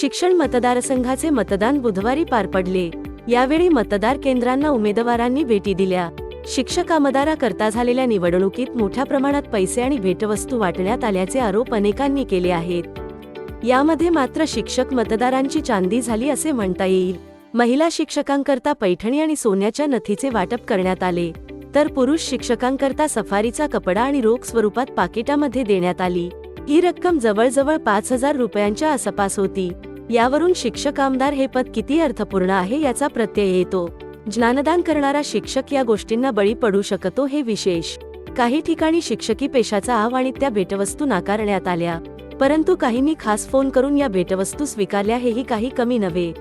शिक्षण मतदारसंघाचे मतदान बुधवारी पार पडले. यावेळी मतदार केंद्रांना उमेदवारांनी भेटी दिल्या. शिक्षक आमदाराकरता झालेल्या निवडणुकीत मोठ्या प्रमाणात पैसे आणि भेटवस्तू वाटण्यात आल्याचे आरोप अनेकांनी केले आहेत. यामध्ये मात्र शिक्षक मतदारांची चांदी झाली असे म्हणता येईल. महिला शिक्षकांकरता पैठणी आणि सोन्याच्या नथीचे वाटप करण्यात आले. तर पुरुष शिक्षकांकरता सफारीचा कपडा आणि रोख स्वरूपात पाकिटामध्ये देण्यात आली. ही रक्कम जवळजवळ पाच हजार रुपयांच्या आसपास होती. यावरून शिक्षक आमदार हे पद किती अर्थपूर्ण आहे याचा प्रत्यय येतो. ज्ञानदान करणारा शिक्षक या गोष्टींना बळी पडू शकतो हे विशेष. काही ठिकाणी शिक्षकी पेशाचा आव आणि त्या भेटवस्तू नाकारण्यात आल्या. परंतु काहींनी खास फोन करून या भेटवस्तू स्वीकारल्या हेही काही कमी नव्हे.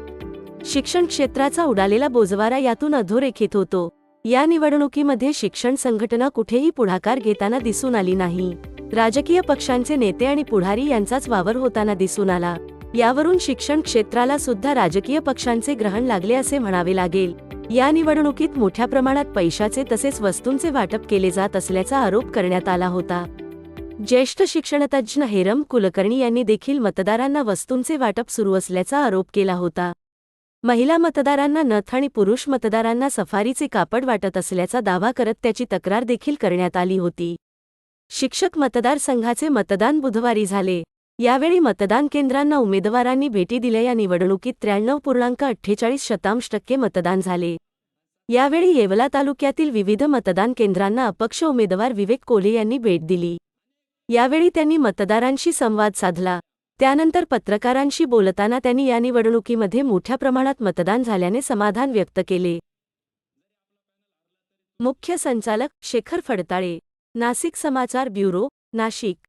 शिक्षण क्षेत्राचा उडालेला बोजवारा यातून अधोरेखित होतो. या निवडणुकीमध्ये शिक्षण संघटना कुठेही पुढाकार घेताना दिसून आली नाही. राजकीय पक्षांचे नेते आणि पुढारी यांचाच वावर होताना दिसून आला. यावरून शिक्षण क्षेत्राला सुद्धा राजकीय पक्षांचे ग्रहण लागले असे म्हणावे लागेल. या निवडणुकीत मोठ्या प्रमाणात पैशाचे तसेच वस्तूंचे वाटप केले जात असल्याचा आरोप करण्यात आला होता. ज्येष्ठ शिक्षणतज्ज्ञ हेरम कुलकर्णी यांनी देखील मतदारांना वस्तूंचे वाटप सुरू असल्याचा आरोप केला होता. महिला मतदारांना नथ आणि पुरुष मतदारांना सफारीचे कापड वाटत असल्याचा दावा करत त्याची तक्रार देखील करण्यात आली होती. शिक्षक मतदारसंघाचे मतदान बुधवारी झाले. यावेळी मतदान केंद्रांना उमेदवारांनी भेटी दिल्या. या निवडणुकीत त्र्याण्णव पूर्णांक अठ्ठेचाळीस शतांश टक्के मतदान झाले. यावेळी येवला तालुक्यातील विविध मतदान केंद्रांना अपक्ष उमेदवार विवेक कोल्हे यांनी भेट दिली. यावेळी त्यांनी मतदारांशी संवाद साधला. त्यानंतर पत्रकारांशी बोलताना त्यांनी या निवडणुकीमध्ये मोठ्या प्रमाणात मतदान झाल्याने समाधान व्यक्त केले. मुख्य संचालक शेखर फडताळे नाशिक समाचार ब्युरो नाशिक.